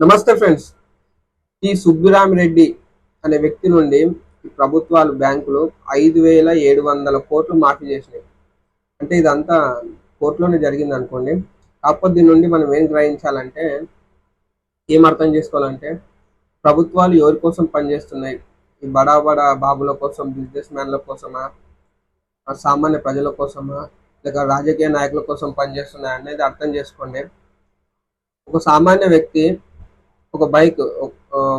నమస్తే ఫ్రెండ్స్. ఈ సుబ్బిరామిరెడ్డి అనే వ్యక్తి నుండి ప్రభుత్వాలు బ్యాంకులు ఐదు వేల ఏడు వందల కోట్లు మాఫీ చేసినాయి. అంటే ఇదంతా కోర్టులోనే జరిగింది అనుకోండి. కాకపోతే దీని నుండి మనం ఏం గ్రహించాలంటే ఏం అర్థం చేసుకోవాలంటే ప్రభుత్వాలు ఎవరి కోసం పనిచేస్తున్నాయి? ఈ బడా బడా బాబుల కోసం బిజినెస్ మ్యాన్ల కోసమా? సామాన్య ప్రజల కోసమా? లేక రాజకీయ నాయకుల కోసం పనిచేస్తున్నాయి అనేది అర్థం చేసుకోండి. ఒక సామాన్య వ్యక్తి ఒక బైక్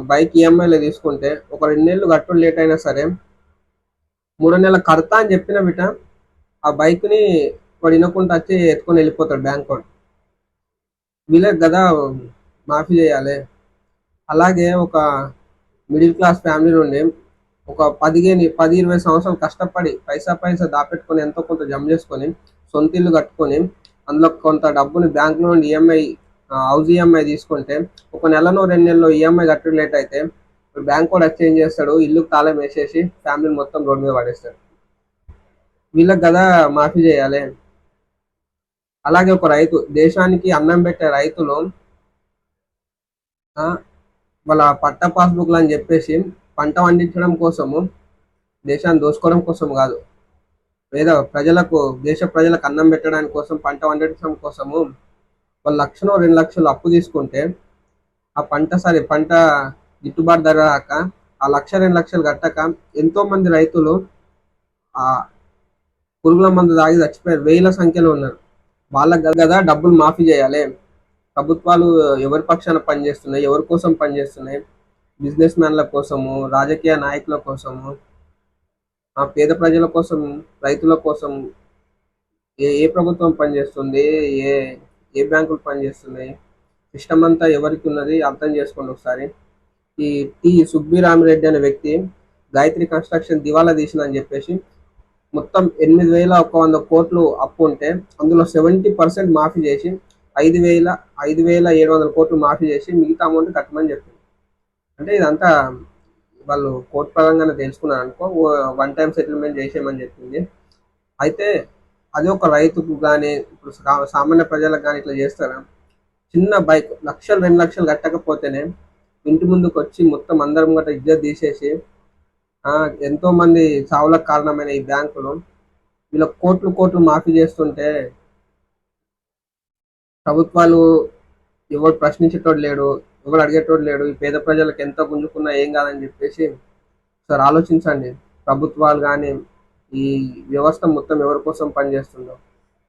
బైక్ ఈఎంఐలో తీసుకుంటే ఒక రెండు నెలలు కట్టడం లేట్ అయినా సరే మూడు నెలల కడతా అని చెప్పిన బిట ఆ బైక్ని వాడు వినకుండా వచ్చి ఎత్తుకొని వెళ్ళిపోతాడు బ్యాంక్ వాడు. వీళ్ళకి కదా మాఫీ చేయాలి. అలాగే ఒక మిడిల్ క్లాస్ ఫ్యామిలీ నుండి ఒక పదిహేను పది ఇరవై సంవత్సరాలు కష్టపడి పైసా పైసా దాపెట్టుకొని ఎంతో కొంత జమ చేసుకొని సొంత ఇల్లు కట్టుకొని అందులో కొంత డబ్బుని బ్యాంక్ నుండి ఈఎంఐ హౌస్ ఈఎంఐ తీసుకుంటే ఒక నెలలో రెండు నెలల్లో ఈఎంఐ కట్టడం లేట్ అయితే బ్యాంక్ కూడా ఎక్స్చేంజ్ చేస్తాడు ఇల్లు తాళం వేసేసి ఫ్యామిలీ మొత్తం రోడ్డు మీద పడేస్తాడు. వీళ్ళకి కదా మాఫీ చేయాలి. అలాగే ఒక రైతు దేశానికి అన్నం పెట్టే రైతులు వాళ్ళ పట్ట పాస్బుక్లు అని చెప్పేసి పంట పండించడం కోసము దేశాన్ని దోసుకోవడం కోసం కాదు. లేదా ప్రజలకు దేశ ప్రజలకు అన్నం పెట్టడానికి కోసం పంట పండించడం కోసము ఒక లక్షలో రెండు లక్షలు అప్పు తీసుకుంటే ఆ పంట సరే పంట గిట్టుబాటు ధర రాక ఆ లక్ష రెండు లక్షలు కట్టక ఎంతో మంది రైతులు ఆ పురుగుల మందు తాగి చచ్చిపోయారు. వేల సంఖ్యలో ఉన్నారు. వాళ్ళకి కదా డబ్బులు మాఫీ చేయాలి. ప్రభుత్వాలు ఎవరి పక్షాన పనిచేస్తున్నాయి ఎవరి కోసం పనిచేస్తున్నాయి? బిజినెస్ మ్యాన్ల కోసము రాజకీయ నాయకుల కోసము ఆ పేద ప్రజల కోసం రైతుల కోసం ఏ ఏ ప్రభుత్వం పనిచేస్తుంది? ఏ ఏ బ్యాంకులు పనిచేస్తున్నాయి? సిస్టమ్ అంతా ఎవరికి ఉన్నది? అర్థం చేసుకోండి ఒకసారి. ఈ టి సుబ్బిరామిరెడ్డి అనే వ్యక్తి గాయత్రి కన్స్ట్రక్షన్ దివాలా తీసిందని చెప్పేసి మొత్తం ఎనిమిది వేల ఒక వంద కోట్లు అప్పు ఉంటే అందులో సెవెంటీ పర్సెంట్ మాఫీ చేసి ఐదు వేల ఐదు వేల ఏడు వందల కోట్లు మాఫీ చేసి మిగతా అమౌంట్ కట్టమని చెప్పింది. అంటే ఇదంతా వాళ్ళు కోర్టు పరంగానే తెలుసుకున్నారు అనుకో వన్ టైం సెటిల్మెంట్ చేసేయమని చెప్పింది. అయితే అది ఒక రైతుకు కానీ ఇప్పుడు సామాన్య ప్రజలకు కానీ ఇట్లా చేస్తారా? చిన్న బైక్ లక్షలు రెండు లక్షలు కట్టకపోతేనే ఇంటి ముందుకు వచ్చి మొత్తం అందరం గట్రా ఇజ్జత్ తీసేసి ఆ, ఎంతో మంది చావులకు కారణమైన ఈ బ్యాంకులు వీళ్ళ కోట్లు కోట్లు మాఫీ చేస్తుంటే ప్రభుత్వాలు ఎవరు ప్రశ్నించేటోడు లేడు ఎవరు అడిగేటోడు లేడు ఈ పేద ప్రజలకు ఎంత గుంజుకున్నా ఏం కాదని చెప్పేసి సార్ ఆలోచించండి. ప్రభుత్వాలు కానీ ఈ వ్యవస్థ మొత్తం ఎవరి కోసం పనిచేస్తుందో.